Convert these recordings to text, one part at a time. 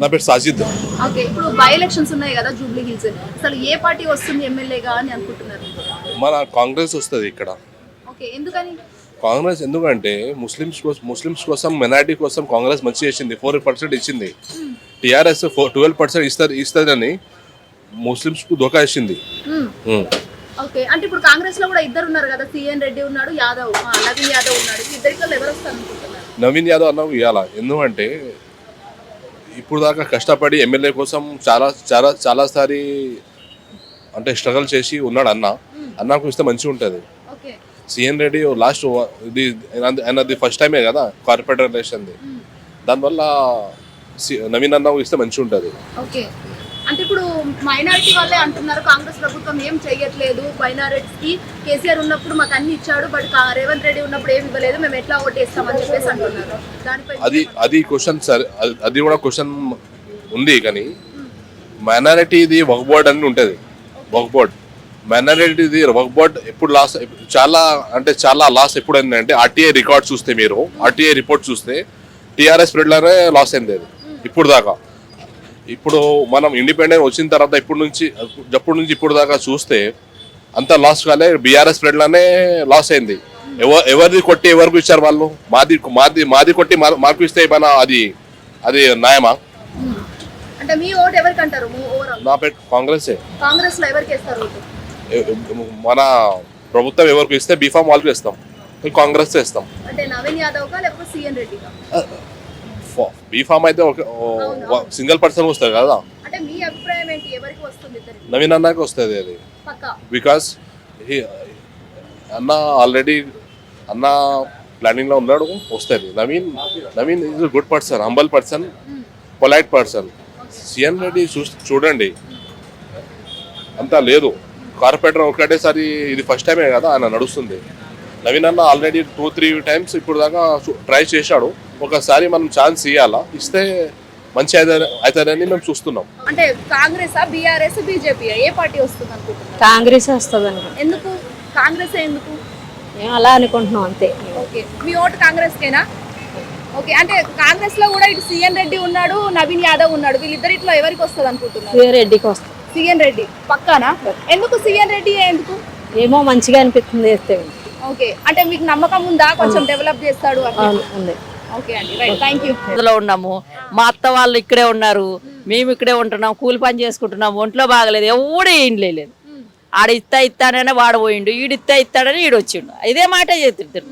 నా పేరు సాజిద్. ఓకే ఇప్పుడు బై ఎలక్షన్స్ ఉన్నాయి కదా జూబ్లీ హిల్స్. అసలు ఏ పార్టీ వస్తుంది ఎమ్మెల్యేగా అని అనుకుంటున్నారు? మన కాంగ్రెస్ వస్తుంది ఇక్కడ. ఓకే ఎందుకని? కాంగ్రెస్ ఎందుకంటే ముస్లిమ్స్ కోసం ముస్లిమ్స్ కోసం మెనారిటీ కోసం కాంగ్రెస్ మంచి చేసింది ఫోర్ పర్సెంట్ ఇచ్చింది. టీఆర్ఎస్ ఫోర్ ట్వెల్వ్ పర్సెంట్ ఇస్తారు ఇస్తుందని ముస్లిమ్స్కు దోకా ఇచ్చింది. ఓకే అంటే ఇప్పుడు కాంగ్రెస్లో కూడా ఇద్దరు ఉన్నారు కదా సిఎన్ రెడ్డి ఉన్నాడు యాదవ్ నవీన్ యాదవ్ ఉన్నాడు ఇద్దరిలో ఎవరు వస్తారు నవీన్ యాదవ్ అన్న ఇవ్వాల ఎందుకంటే ఇప్పుడు దాకా కష్టపడి ఎమ్మెల్యే కోసం చాలా చాలా చాలాసారి అంటే స్ట్రగల్ చేసి ఉన్నాడు అన్న. అన్నకు ఇస్తే మంచిగా ఉంటుంది. సిఎన్ రెడ్డి లాస్ట్ ఇది ఆయనది ఫస్ట్ టైమే కదా కార్పొరేటర్ ఎలక్షన్ది దానివల్ల నవీన్ అన్న ఇస్తే మంచిగా ఉంటుంది. అంటే ఇప్పుడు మైనారిటీ వాళ్ళే అంటున్నారు కాంగ్రెస్ ప్రభుత్వం ఏం చెయ్యట్లేదు మైనారిటీస్కి కేసీఆర్ ఉన్నప్పుడు మాకు అన్ని ఇచ్చాడు బట్ రేవంత్ రెడ్డి ఉన్నప్పుడు ఏమి ఇవ్వలేదు మేము ఎట్లా ఓటేస్తామని చెప్పేసి అంటున్నారు. దానిపై అది అది క్వశ్చన్ సరే అది- కూడా క్వశ్చన్ ఉంది కానీ మైనారిటీది వర్క్ బోర్డ్ అని ఉంటుంది. Work board. మైనారిటీది వర్క్ బోర్డ్ ఎప్పుడు లాస్ చాలా అంటే చాలా లాస్ ఎప్పుడు అయిందంటే ఆర్టీఐ రికార్డ్ చూస్తే మీరు ఆర్టీఐ రిపోర్ట్ చూస్తే టీఆర్ఎస్ పీరియడ్లోనే లాస్ అయింది అది. ఇప్పుడు దాకా. ఇప్పుడు మనం ఇండిపెండెంట్ వచ్చిన తర్వాత ఇప్పుడు నుంచి అప్పటి నుంచి ఇప్పుడు దాకా చూస్తే అంత లాస్ కాలే. బీఆర్ఎస్ పీరియడ్లోనే లాస్ అయింది. ఎవ ఎవరిది కొట్టి ఎవరికి ఇచ్చారు వాళ్ళు? మాది మాది మాది కొట్టి మా- మాకు ఇస్తే మన అది అది న్యాయమా? మ్మ్. అంటే మీ ఓటు ఎవరికి అంటారు? ఓవరాల్. నా పేరు కాంగ్రెసే. మన ప్రభుత్వం ఎవరికి ఇస్తే బీఫామ్ వాళ్ళకి ఇస్తాం కాంగ్రెస్ ఇస్తాం అంటే నవీన్ యాదవ్ లేకపోతే రెడ్డి కా బీఫామ్ అయితే ఒక సింగిల్ పర్సన్ వస్తుంది కదా. నవీన్ అన్నకి వస్తుంది అది. బికాస్ అన్న ఆల్రెడీ అన్న ప్లానింగ్లో ఉన్నాడు వస్తుంది. Naveen Naveen is good person humble person polite person C N Reddy చూడండి. అంతా లేదు. కార్పొరేటర్ ఒకటేసారి ఇది ఫస్ట్ టైమే కదా ఆయన నడుస్తుంది. నవీన్ అన్న ఆల్రెడీ టూ త్రీ టైమ్స్ ఇప్పుడు దాకా ట్రై చేశాడు. ఒకసారి మనం ఛాన్స్ ఇవ్వాలా ఇస్తే మంచి అవుతుందని మేము చూస్తున్నాం. అంటే కాంగ్రెస్ బీఆర్ఎస్ బీజేపీ ఏ పార్టీ వస్తుంది అనుకుంటున్నారు? కాంగ్రెస్ వస్తుంది ఎందుకు? కాంగ్రెస్ ఎందుకు? మేము అలా అనుకుంటున్నాం అంతే. ఓకే. మీ ఓటు కాంగ్రెస్ కేనా ఓకే. అంటే కాంగ్రెస్లో కూడా ఇటు సీఎన్ రెడ్డి ఉన్నాడు నవీన్ యాదవ్ ఉన్నాడు. వీళ్ళిద్దరిట్లో ఎవరికి వస్తుంది అనుకుంటున్నారు? రెడ్డికి వస్తుంది. సీఎన్ రెడ్డి. పక్కానా? ఎందుకు సీఎన్ రెడ్డి ఎందుకు? ఏమో మంచిగా అనిపిస్తుంది ఓకే. అంటే మీకు నమ్మకం ఉందా? కొంచెం డెవలప్ చేస్తాడు అని? ఇందులో ఉన్నాము. మా అత్త వాళ్ళు ఇక్కడే ఉన్నారు. మేము ఇక్కడే ఉంటున్నాం కూలి పని చేసుకుంటున్నాం ఒంట్లో బాగలేదు ఎవడు ఏం లేదు ఆడ ఇత్తా ఇస్తానని వాడు పోయిండు ఈడు ఇత్తా ఇస్తాడని ఈడు వచ్చిండు. ఇదే మాట చెప్తారు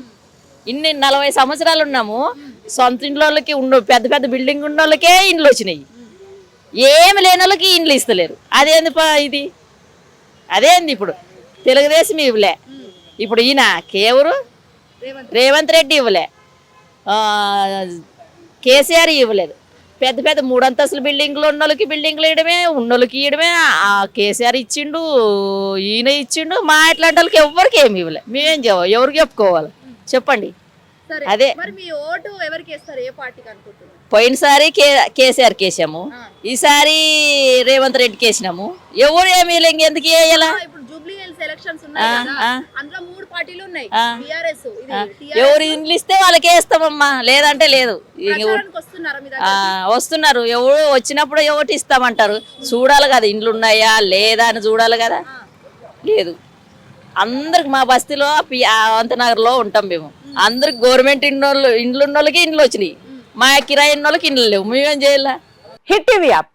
ఇన్ని నలభై సంవత్సరాలు ఉన్నాము సొంత ఇంట్లోకి ఉండు పెద్ద పెద్ద బిల్డింగ్ ఉన్న వాళ్ళకే ఇండ్లు వచ్చినాయి. ఏమి లేని వాళ్ళకి ఇండ్లు ఇస్తలేరు. అదేంది ప- ఇది? అదేంది ఇప్పుడు. తెలుగుదేశం ఇవ్వలే. ఇప్పుడు ఈయన కేవరు రేవంత్ రెడ్డి ఇవ్వలే. కేసీఆర్ ఇవ్వలేదు. పెద్ద పెద్ద మూడంతస్తుల బిల్డింగ్లు ఉన్నోళ్ళకి బిల్డింగ్లు ఇవ్వడమే ఉన్నోళ్ళకి ఇవ్వడమే. ఆ కేసీఆర్ ఇచ్చిండు ఈయన ఇచ్చిండు మా ఇట్లాంటి వాళ్ళకి ఎవరికి ఏమి ఇవ్వలే. మేమేం చెవ ఎవరికి చెప్పుకోవాలి? చెప్పండి. అదే. పోయినసారి కే కేసీఆర్ కేసాము ఈసారి రేవంత్ రెడ్డికి వేసినాము. ఎవరు ఏమి ఇంకెందుకు వేయాలా జూబ్లీ హిల్స్ ఎలక్షన్స్ ఉన్నాయి ఆ, కదా ఆ. అందులో మూడు పార్టీలు ఉన్నాయి. ఆ. బీఆర్ఎస్ ఇది ఎవరు ఇండ్లు ఇస్తే వాళ్ళకి వేస్తామమ్మా లేదంటే లేదు. వస్తున్నారా ఎవరు వచ్చినప్పుడు ఎవటి ఇస్తామంటారు. చూడాలి కదా ఇండ్లు ఉన్నాయా లేదా అని చూడాలి కదా. లేదు. అందరికి మా బస్తీలో అవంతనగర్లో ఉంటాం మేము. అందరికి గవర్నమెంట్ ఇండ్లు ఇండ్లు ఉన్న వాళ్ళకి ఇండ్లు వచ్చినాయి. మా కిరాయి ఉన్న వాళ్ళకి ఇండ్లు లేవు. మేమేం చేయాలా? Hit TV app.